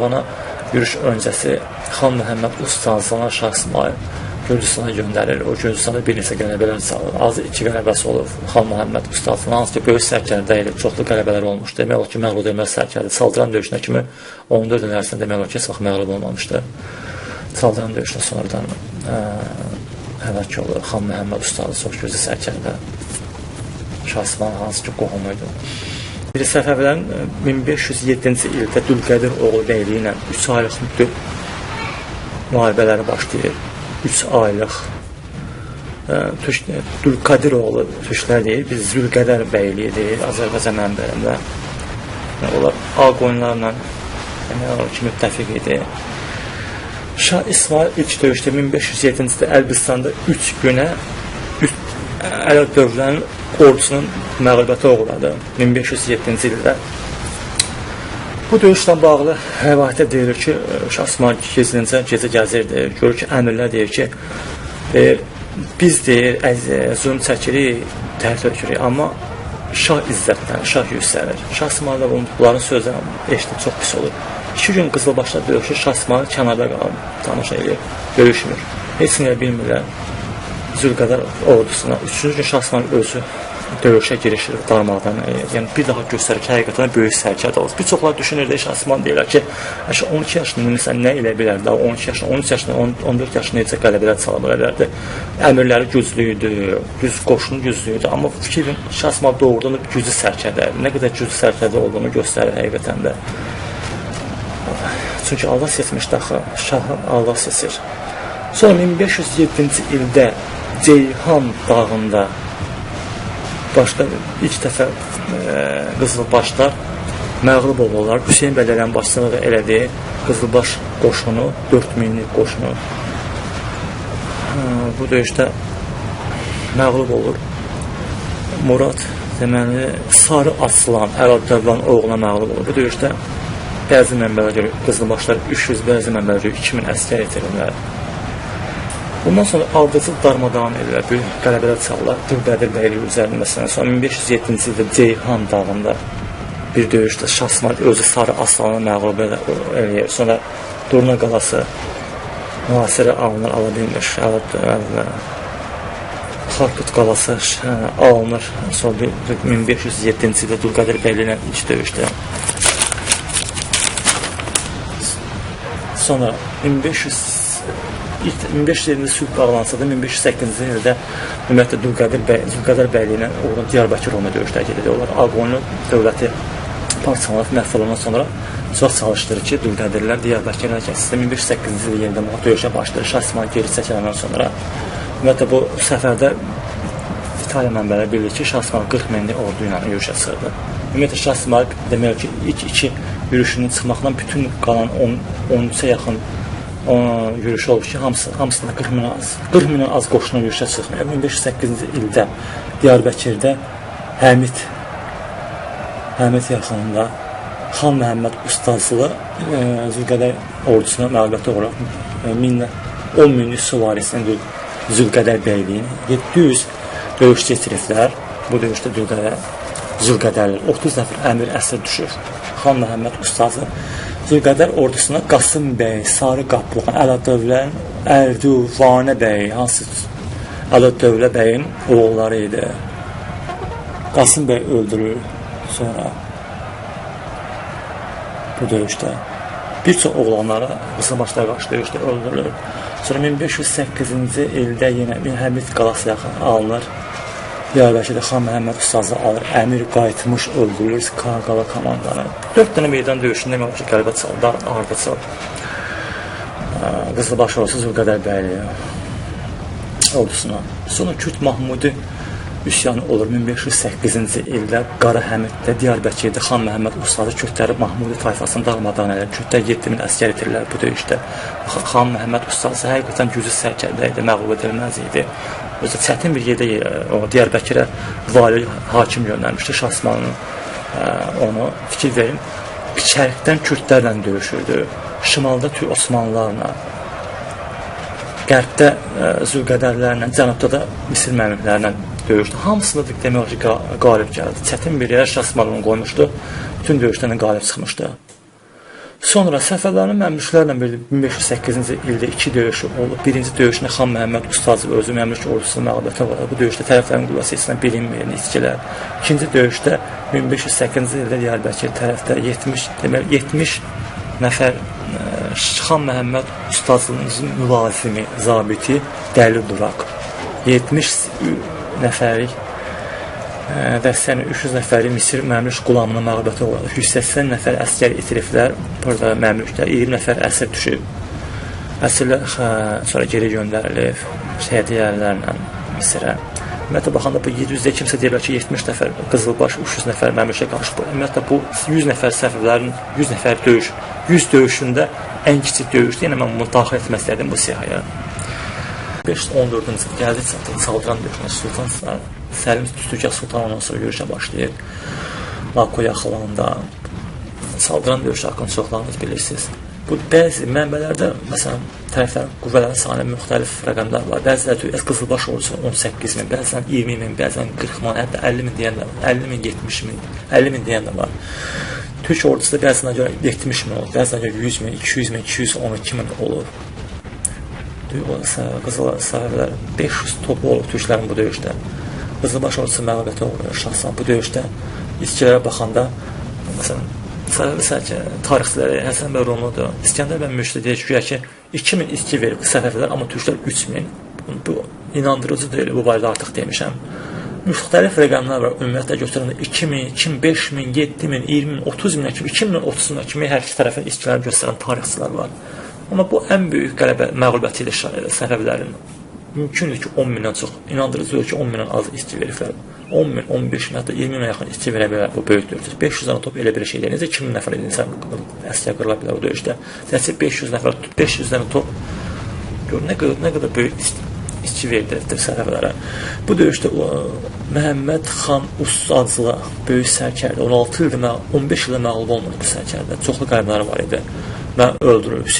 Bana yürüş öncəsi Xan Məhəmməd Ustazına Şah İsmail Gürcüstana göndərir. O Gürcüstanda bir neçə qələbələr çalır. Azı iki qələbəsi olub Xan Məhəmməd Ustazına. Hansı ki, böyük sərkərdə ilə çoxlu qələbələr olmuş. Demək olar ki, məğlub edilməz sərkərdə. Saldıran döyüşünə kimi 14 il ərzində demək olar ki, heç vaxt məğlub olmamışdı. Saldıran döyüşünə sonradan ə, həlak olur. Xan Məhəmməd Ustazı çox gözəl sərkərdə. Şah İsmail hansı ki, qohumu idi. Bir Səfəvilərin 1507-ci ildə Dülqədir oğlu bəyliyi ilə 3 aylıq müddət müharibələri başlayır. 3 aylıq Dülqədir oğlu türklər deyir, biz Zülqədər bəyliyi deyir Azərbaycan mənbələrində. Onlar ağ qoyunlarla demək olar ki, müttəfiq idi. Şah İsmail ilk döyüşdə 1507-ci ildə Əlbistanda 3 günə Ərəb dövlənin ordusunun məğlubiyyətə uğradı 1507-ci ildə. Bu döyüşlə bağlı rəvayətdə deyilir ki, Şah İsmail gecəlincə gecə gəzirdi. Görür ki, əmirlər deyir ki, e, biz deyir, əz, zulm çəkirik, təhət ökürük, amma Şah izzətdən, Şah yüksəlir. Şah İsmail də bunların sözlərini eşitib çox pis olur. İki gün Qızılbaşda döyüşür, Şah İsmail kənarda qalır, tamaşa edir, döyüşmür. Heç nə bilmirlər. Zülqədər ordusuna. Üçüncü gün Şah İsmail özü döyüşə girişir darmadan. E, yəni bir daha göstərir ki, həqiqətən böyük sərkərdə olur. Bir çoxlar düşünür də Şahsman deyirlər ki, 12 yaşında insan nə elə bilər də, 12 yaşında, 13 yaşında, 14 yaşında necə qələbələr çala bilərdi. Əmirləri güclü idi, güc qoşunu güclü idi, amma fikrin Şahsman doğrudan da güclü sərkərdə, nə qədər güclü sərkərdə olduğunu göstərir həqiqətən də. Çünki Allah seçmişdi axı, şahı Allah seçir. Sonra 1507-ci ildə Ceyhan dağında başda ilk dəfə e, Qızılbaşlar məğlub olurlar. Hüseyn bəylərin başçılığı elədiyi Qızılbaş qoşunu, 4000-lik qoşunu e, bu döyüşdə məğlub olur. Murad deməli Sarı Aslan, Əlad Dövlan oğluna məğlub olur. Bu döyüşdə bəzi mənbələrə görə Qızılbaşlar 300, bəzi mənbələrə görə 2000 əsgər itirirlər. Bundan sonra ardıcıl darmadağın edirlər, böyük qələbələr çalırlar. Dülbədir bəyliyi üzərində məsələn, sonra 1507-ci ildə Ceyhan dağında bir döyüşdə Şah İsmail özü Sarı Aslanı məğlub eləyir. Sonra Durna qalası mühasirə alınır, ala bilmir. Xartut qalası alınır. Sonra 1507-ci ildə Dülqədir bəyliyi ilə ilk döyüşdə. Sonra 1500 1520-ci sülh bağlansa da 1508-ci ildə ümumiyyətlə Dülqədir bəy, Zülqədər bəyliyi ilə uğrun Diyarbəkir ona döyüşdə gedir. Onlar Ağqoyunlu dövləti parçalanıb məhv olandan sonra çox çalışdırır ki, Dülqədirlər Diyarbəkirə gəlsin. 1508-ci ildə yeniden döyüşə başlayır. Şah İsmail geri çəkiləndən sonra ümumiyyətlə bu səfərdə İtaliya mənbələri bilir ki, Şah İsmail 40 minlik ordu ilə yürüşə çıxırdı. Ümumiyyətlə Şah İsmail demək ki, ilk iki yürüşünün çıxmaqla bütün qalan 10 13-ə yaxın o yürüş olub ki, hamısı, hamısında 40 min az, 40 min az qoşuna yürüşə çıxmıyor. 1508-ci ildə Diyarbəkirdə Həmid Həmid yaxınında Xan Məhəmməd Ustazlı e, Zülqədər ordusuna məlumatı olaraq e, minlə 10 minlik süvarisini Zülqədər bəyliyin 700 döyüşçü itiriflər. Bu döyüşdə Zülqədər Zülqədərlər 30 nəfər əmir əsir düşür. Xan Məhəmməd Ustazı Zülqədər ordusuna Qasım bəy, Sarı Qaplıqan, Ələdövlənin Ərdu, Vanə bəy, hansı Ələdövlə bəyin oğulları idi. Qasım bəy öldürür sonra bu döyüşdə. Bir çox oğlanları Qızılbaşlar qarşı döyüşdə öldürülür. Sonra 1508-ci ildə yenə bir Həmid qalası yaxın alınır. Diyarbəkirdə Xan Məhəmməd Ustazı alır, əmir qayıtmış, öldürülür Qarqala komandanı. 4 dənə meydan döyüşündə demək ki, qəlbə çaldı, arda çaldı. Qızılbaş olsa Zülqədər bəyli ordusuna. Sonra Kürt Mahmudi üsyanı olur 1508-ci ildə Qara Həmiddə Diyarbəkirdə Xan Məhəmməd Ustazı Kürdləri Mahmudi tayfasını darmadağın edir. Kürdlər 7000 əsgər itirirlər bu döyüşdə. Xan Məhəmməd Ustazı həqiqətən güclü sərkərdə idi, məğlub edilməz idi özü çətin bir yerdə o Diyarbəkirə vali hakim göndərmişdi Şahsmanın onu fikir verin şərqdən kürdlərlə döyüşürdü şimalda Türk Osmanlılarla qərbdə Zülqədərlərlə cənubda da Misir məmliklərlə döyüşdü. Hamısında da demək ki, qalib gəldi. Çətin bir yerə Şahsmanın qoymuşdu. Bütün döyüşlərdən qalib çıxmışdı. Sonra Səfəvərin məmlüklərlə bir 1508-ci ildə iki döyüşü olub. Birinci döyüşdə Xan Məhəmməd Ustazov özü məmlük ordusuna məğlubiyyətə uğradı. Bu döyüşdə tərəflərin qüvvəsi heç bilinməyən itkilər. İkinci döyüşdə 1508-ci ildə Diyarbəkir tərəfdə 70 deməli 70 nəfər ə, Xan Məhəmməd Ustazovun mülazimi, zabiti Dəli Duraq 70 nəfərlik dəstənin 300 nəfəri Misir məmlük qulamına məğlubiyyətə uğradı. 180 nəfər əsgər itiriblər. Burada məmlükdə 20 nəfər əsir düşüb. Əsirlər hə, sonra geri göndərilib hədiyyələrlə Misirə. Ümumiyyətlə baxanda bu 700-də kimsə deyirlər ki, 70 nəfər qızılbaş, 300 nəfər məmləkə qarşı bu. Ümumiyyətlə bu 100 nəfər səfirlərin 100 nəfər döyüş, 100 döyüşündə ən kiçik döyüşdür. Yəni mən bunu daxil etmək istədim bu siyahıya. 514-cü il gəldi çatdı Saldıran döyüşünə Sultan Səlim Tütügah Sultan ondan sonra görüşə başlayır. Lako yaxınlığında Saldıran döyüşü haqqında çoxlarınız bilirsiniz. Bu bəzi mənbələrdə məsələn tərəflərin qüvvələrin sayı müxtəlif rəqəmlər var. Bəziləri deyir Qızılbaş ordusu 18 min, bəzən 20 min, bəzən 40 min, hətta 50 min deyən də var. 50 min, 70 min, 50 min deyən də var. Türk ordusu da bəzənə görə 70 min olur, bəzənə görə 100 min, 200 min, 212 min olur. Qızıl sahiblər 500 topu olub türklərin bu döyüşdə. Qızılbaş ordusu məğlubiyyətə uğrayır şəxsən bu döyüşdə. İçkilərə baxanda məsələn ki, tarixçiləri Həsən bəy Rumludur. İskəndər bəy Müşri deyir ki, ki 2000 içki verib Səfəvilər, amma türklər 3000. Bu inandırıcı deyil, bu barədə artıq demişəm. Müxtəlif rəqəmlər var. Ümumiyyətlə götürəndə 2000, 2000, 5000, 7000, 20000, 30000 kimi, 2000, 30000 kimi hər iki tərəfin içkiləri göstərən tarixçilər var. Amma bu ən böyük qələbə məğlubiyyəti ilə Səfəvilərin mümkündür ki 10 mindən çox, inandırıcıdır ki 10 mindən az işçi veriblər. 10 min, 15 min, hətta 20 minə yaxın işçi verə bilər bu böyük döyüşdə. 500 dənə top elə bir şey deyil. Necə 2000 nəfər insan əsgər qırıla bilər bu döyüşdə. Təkcə 500 nəfər, 500 dənə top gör nə qədər nə qədər böyük işçi verdi Səfəvlərə. Bu döyüşdə o, Məhəmməd xan Ustazlı böyük sərkərdə 16 ildə 15 ildə məğlub olmadı bu sərkərdə. Çoxlu qayıbları var idi və öldürülür.